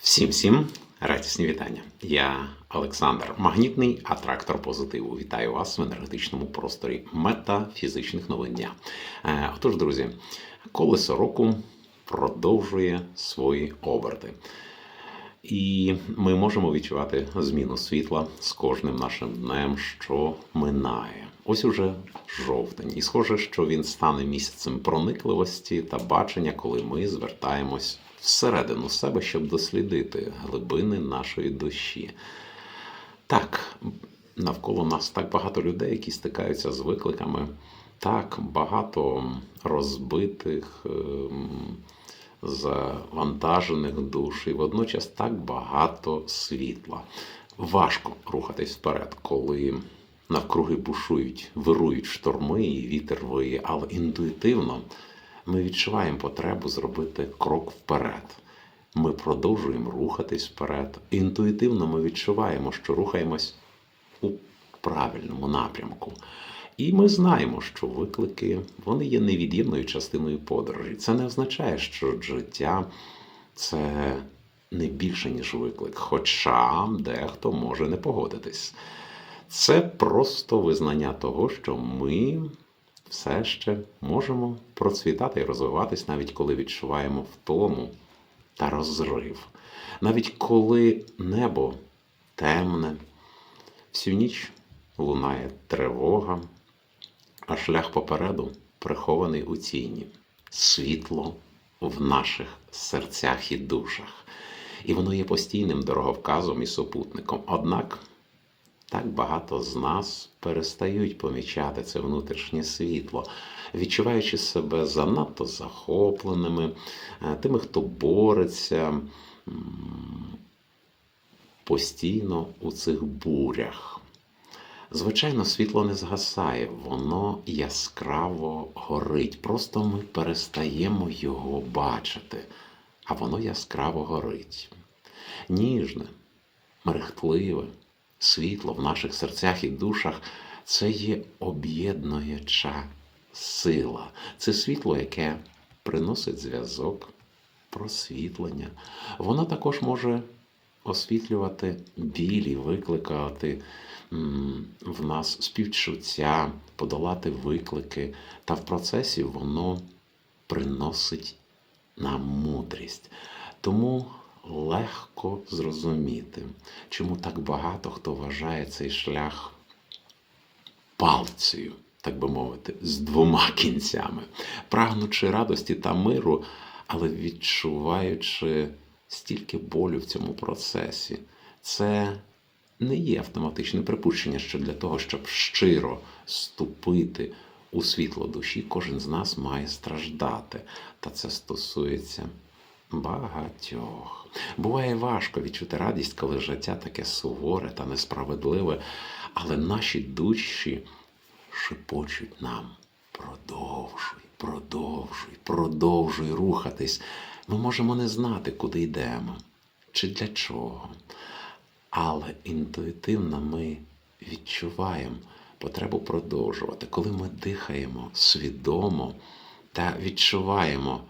Всім всім радісні вітання. Я Олександр, магнітний атрактор позитиву. Вітаю вас в енергетичному просторі метафізичних новин дня. Е, Отож, друзі, колесо року продовжує свої оберти. І ми можемо відчувати зміну світла з кожним нашим днем, що минає. Ось уже жовтень, і схоже, що він стане місяцем проникливості та бачення, коли ми звертаємось всередину себе, щоб дослідити глибини нашої душі. Так, навколо нас так багато людей, які стикаються з викликами, так багато розбитих. ем, завантажених душ і водночас так багато світла. Важко рухатись вперед, коли навкруги бушують, вирують шторми і вітер виє, але інтуїтивно ми відчуваємо потребу зробити крок вперед. Ми продовжуємо рухатись вперед. Інтуїтивно ми відчуваємо, що рухаємось у правильному напрямку. І ми знаємо, що виклики вони є невід'ємною частиною подорожі. Це не означає, що життя це не більше, ніж виклик, хоча дехто може не погодитись. Це просто визнання того, що ми все ще можемо процвітати і розвиватись, навіть коли відчуваємо втому та розрив. Навіть коли небо темне, всю ніч лунає тривога, а шлях попереду прихований у тіні, світло в наших серцях і душах. І воно є постійним дороговказом і супутником. Однак так багато з нас перестають помічати це внутрішнє світло, відчуваючи себе занадто захопленими, е, тими, хто бореться постійно у цих бурях. Звичайно, світло не згасає, воно яскраво горить. Просто ми перестаємо його бачити, а воно яскраво горить. Ніжне, мерехтливе світло в наших серцях і душах це є об'єднуюча сила. Це світло, яке приносить зв'язок, просвітлення. Воно також може освітлювати білі, викликати в нас співчуття, подолати виклики, та в процесі воно приносить нам мудрість. Тому легко зрозуміти, чому так багато хто вважає цей шлях палцею, так би мовити, з двома кінцями, прагнучи радості та миру, але відчуваючи стільки болю в цьому процесі. Це не є автоматичне припущення, що для того, щоб щиро ступити у світло душі, кожен з нас має страждати. Та це стосується багатьох. Буває важко відчути радість, коли життя таке суворе та несправедливе, але наші душі шепочуть нам. Продовжуй, продовжуй, продовжуй рухатись. Ми можемо не знати, куди йдемо чи для чого. Але інтуїтивно ми відчуваємо потребу продовжувати, коли ми дихаємо свідомо та відчуваємо,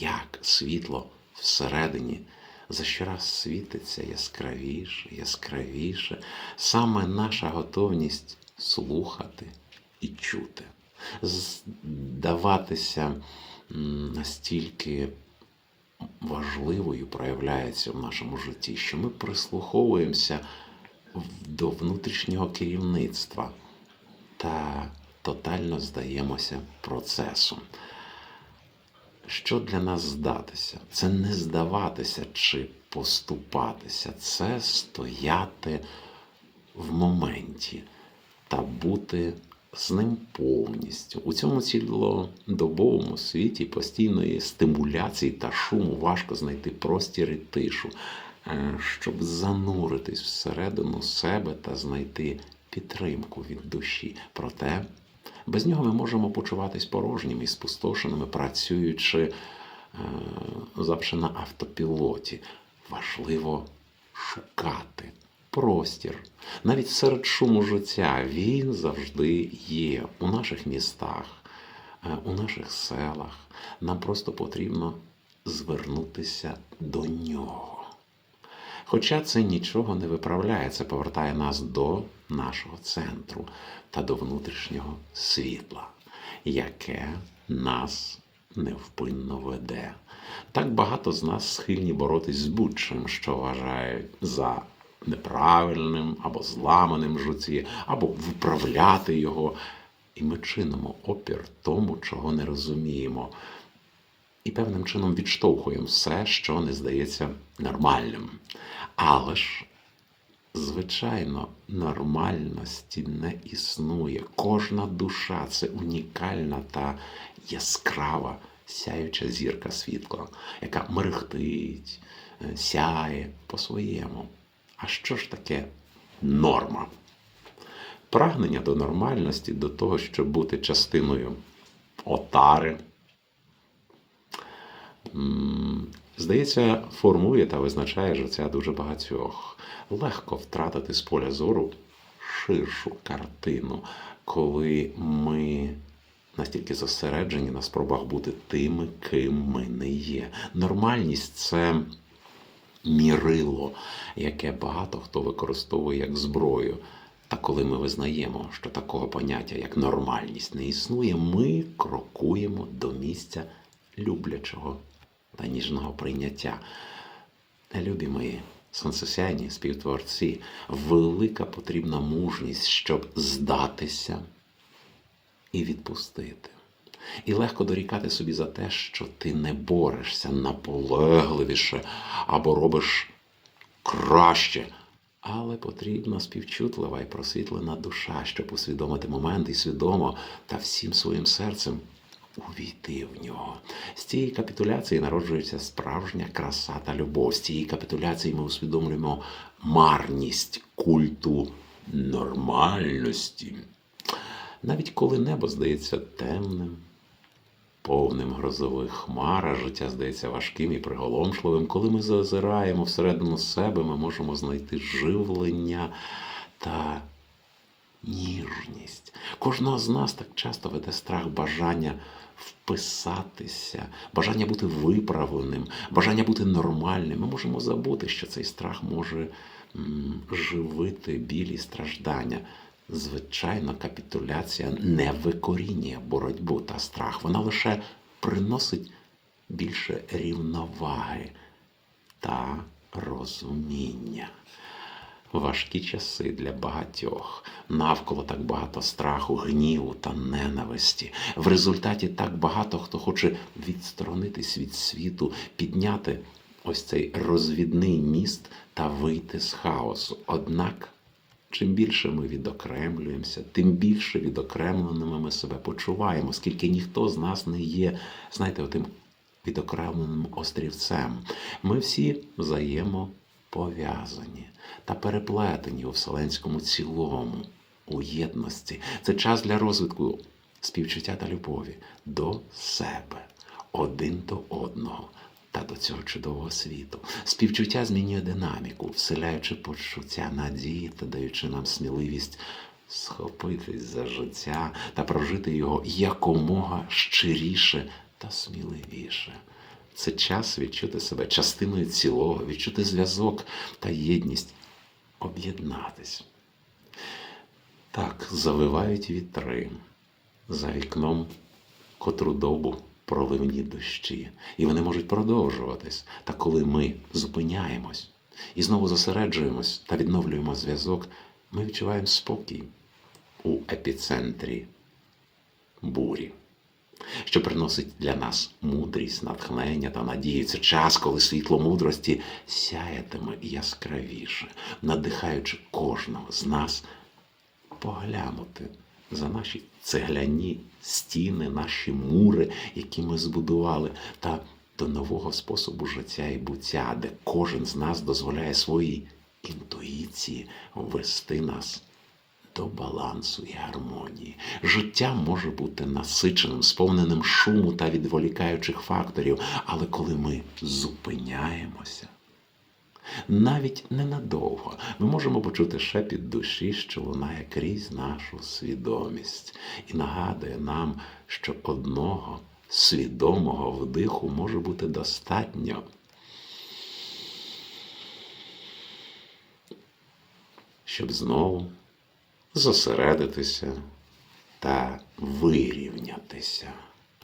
як світло всередині за щораз світиться яскравіше, яскравіше, саме наша готовність слухати і чути, здаватися настільки важливою проявляється в нашому житті, що ми прислуховуємося до внутрішнього керівництва та тотально здаємося процесом. Що для нас здатися? Це не здаватися чи поступатися, це стояти в моменті та бути з ним повністю. У цьому цілодобовому світі постійної стимуляції та шуму важко знайти простір і тишу, е, щоб зануритись всередину себе та знайти підтримку від душі. Проте без нього ми можемо почуватись порожніми і спустошеними, працюючи е, завжди на автопілоті. Важливо шукати простір. Навіть серед шуму життя він завжди є у наших містах, е, у наших селах. Нам просто потрібно звернутися до нього. Хоча це нічого не виправляє, це повертає нас до нашого центру та до внутрішнього світла, яке нас невпинно веде. Так багато з нас схильні боротись з будь-чим, що вважають за неправильним або зламаним в житті, або виправляти його. І ми чинимо опір тому, чого не розуміємо. І певним чином відштовхуємо все, що не здається нормальним. Але ж, звичайно, нормальності не існує. Кожна душа це унікальна та яскрава сяюча зірка світла, яка мерехтить, е, сяє по-своєму. А що ж таке норма? Прагнення до нормальності, до того, щоб бути частиною отари, здається, формує та визначає життя дуже багатьох. Легко втратити з поля зору ширшу картину, коли ми настільки зосереджені на спробах бути тими, ким ми не є. Нормальність це мірило, яке багато хто використовує як зброю. Та коли ми визнаємо, що такого поняття, як нормальність, не існує, ми крокуємо до місця люблячого та ніжного прийняття. Любі мої сонцесяйні співтворці, велика потрібна мужність, щоб здатися і відпустити. І легко дорікати собі за те, що ти не борешся наполегливіше або робиш краще. Але потрібна співчутлива і просвітлена душа, щоб усвідомити момент і свідомо та всім своїм серцем увійти в нього. З цієї капітуляції народжується справжня краса та любов. З цієї капітуляції ми усвідомлюємо марність культу нормальності. Навіть коли небо здається темним, повним грозових хмар, а життя здається важким і приголомшливим, коли ми зазираємо всередину себе, ми можемо знайти живлення та ніжність. Кожного з нас так часто веде страх бажання вписатися, бажання бути виправленим, бажання бути нормальним. Ми можемо забути, що цей страх може живити білі страждання. Звичайно, капітуляція не викорінює боротьбу та страх. Вона лише приносить більше рівноваги та розуміння. Важкі часи для багатьох, навколо так багато страху, гніву та ненависті. В результаті так багато хто хоче відсторонитись від світу, підняти ось цей розвідний міст та вийти з хаосу. Однак Чим більше ми відокремлюємося, тим більше відокремленими ми себе почуваємо, оскільки ніхто з нас не є, знаєте, отим відокремленим острівцем. Ми всі взаємопов'язані та переплетені у вселенському цілому, у єдності. Це час для розвитку співчуття та любові до себе, один до одного та до цього чудового світу. Співчуття змінює динаміку, вселяючи почуття надії та даючи нам сміливість схопитись за життя та прожити його якомога щиріше та сміливіше. Це час відчути себе частиною цілого, відчути зв'язок та єдність, об'єднатись. Так, завивають вітри за вікном котру добу проливні дощі, і вони можуть продовжуватись. Та коли ми зупиняємось і знову зосереджуємось та відновлюємо зв'язок, ми відчуваємо спокій у епіцентрі бурі. Що приносить для нас мудрість, натхнення та надію. Це час, коли світло мудрості сяятиме яскравіше, надихаючи кожного з нас поглянути за наші цегляні стіни, наші мури, які ми збудували, та до нового способу життя і буття, де кожен з нас дозволяє своїй інтуїції вести нас до балансу і гармонії. Життя може бути насиченим, сповненим шуму та відволікаючих факторів, але коли ми зупиняємося, навіть ненадовго ми можемо почути шепіт душі, що лунає крізь нашу свідомість, і нагадує нам, що одного свідомого вдиху може бути достатньо. щоб знову зосередитися та вирівнятися.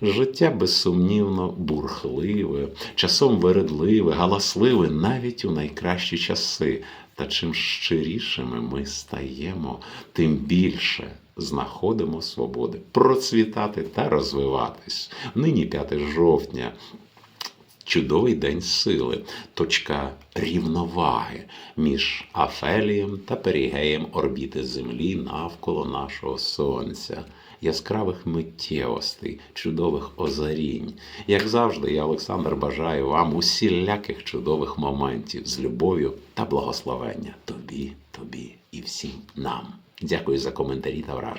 Життя безсумнівно бурхливе, часом вередливе, галасливе навіть у найкращі часи. Та чим щирішими ми стаємо, тим більше знаходимо свободи процвітати та розвиватись. Нині 5 жовтня. Чудовий день сили, точка рівноваги між Афелієм та перігеєм орбіти Землі навколо нашого Сонця, яскравих миттєвостей, чудових озарінь. Як завжди, я, Олександр, бажаю вам усіляких чудових моментів з любов'ю та благословення тобі, тобі і всім нам. Дякую за коментарі та враження.